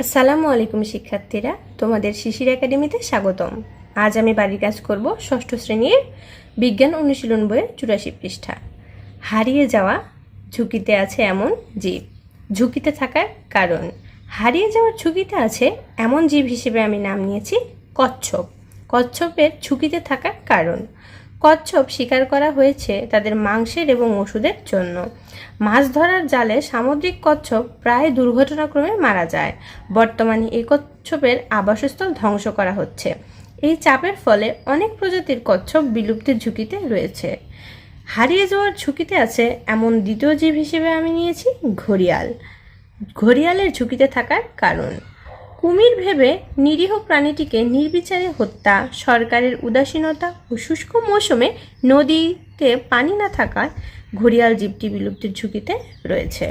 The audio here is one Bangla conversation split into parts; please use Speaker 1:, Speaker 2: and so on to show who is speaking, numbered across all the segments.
Speaker 1: আসসালামু আলাইকুম শিক্ষার্থীরা, তোমাদের শিশির একাডেমিতে স্বাগতম। আজ আমি বাড়ির কাজ করব ষষ্ঠ শ্রেণির বিজ্ঞান অনুশীলন বইয়ের চুরাশি পৃষ্ঠা। হারিয়ে যাওয়া ঝুঁকিতে আছে এমন জীব। ঝুঁকিতে থাকার কারণ। হারিয়ে যাওয়ার ঝুঁকিতে আছে এমন জীব হিসেবে আমি নাম নিয়েছি কচ্ছপ। কচ্ছপের ঝুঁকিতে থাকার কারণ। কচ্ছপ শিকার করা হয়েছে তাদের মাংসের এবং ওষুধের জন্য। মাছ ধরার জালে সামুদ্রিক কচ্ছপ প্রায় দুর্ঘটনাক্রমে মারা যায়। বর্তমানে এই কচ্ছপের আবাসস্থল ধ্বংস করা হচ্ছে। এই চাপের ফলে অনেক প্রজাতির কচ্ছপ বিলুপ্তির ঝুঁকিতে রয়েছে। হারিয়ে যাওয়ার ঝুঁকিতে আছে এমন দ্বিতীয় জীব হিসেবে আমি নিয়েছি ঘড়িয়াল। ঘড়িয়ালের ঝুঁকিতে থাকার কারণ। কুমির ভেবে নিরীহ প্রাণীটিকে নির্বিচারে হত্যা, সরকারের উদাসীনতা ও শুষ্ক মৌসুমে নদীতে পানি না থাকায় ঘড়িয়াল জীবটি বিলুপ্তির ঝুঁকিতে রয়েছে।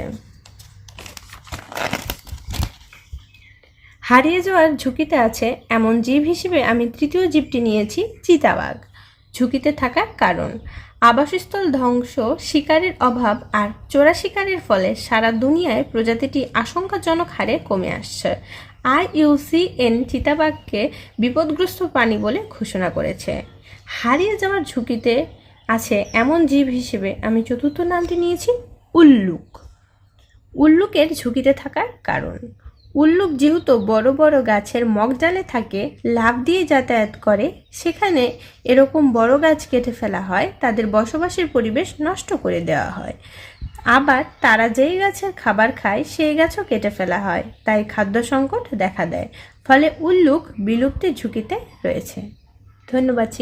Speaker 1: হারিয়ে যাওয়ার ঝুঁকিতে আছে এমন জীব হিসেবে আমি তৃতীয় জীবটি নিয়েছি চিতাবাঘ। ঝুঁকিতে থাকার কারণ, আবাসস্থল ধ্বংস, শিকারের অভাব আর চোরা শিকারের ফলে সারা দুনিয়ায় প্রজাতিটি আশঙ্কাজনক হারে কমে আসছে। আইইউসিএন চিতাবাঘকে বিপদগ্রস্ত প্রাণী বলে ঘোষণা করেছে। হারিয়ে যাওয়ার ঝুঁকিতে আছে এমন জীব হিসেবে আমি চতুর্থ নামটি নিয়েছি, উল্লুক। উল্লুকের ঝুঁকিতে থাকার কারণ। উল্লুক যেহেতু বড় বড় গাছের মগডালে থাকে লাভ দিয়ে যাতায়াত করে, সেখানে এরকম বড় গাছ কেটে ফেলা হয়, তাদের বসবাসের পরিবেশ নষ্ট করে দেওয়া হয়। আবার তারা যেই গাছের খাবার খায়, সেই গাছও কেটে ফেলা হয়। তাই খাদ্য সংকট দেখা দেয়। ফলে উল্লুক বিলুপ্তির ঝুঁকিতে রয়েছে। ধন্যবাদ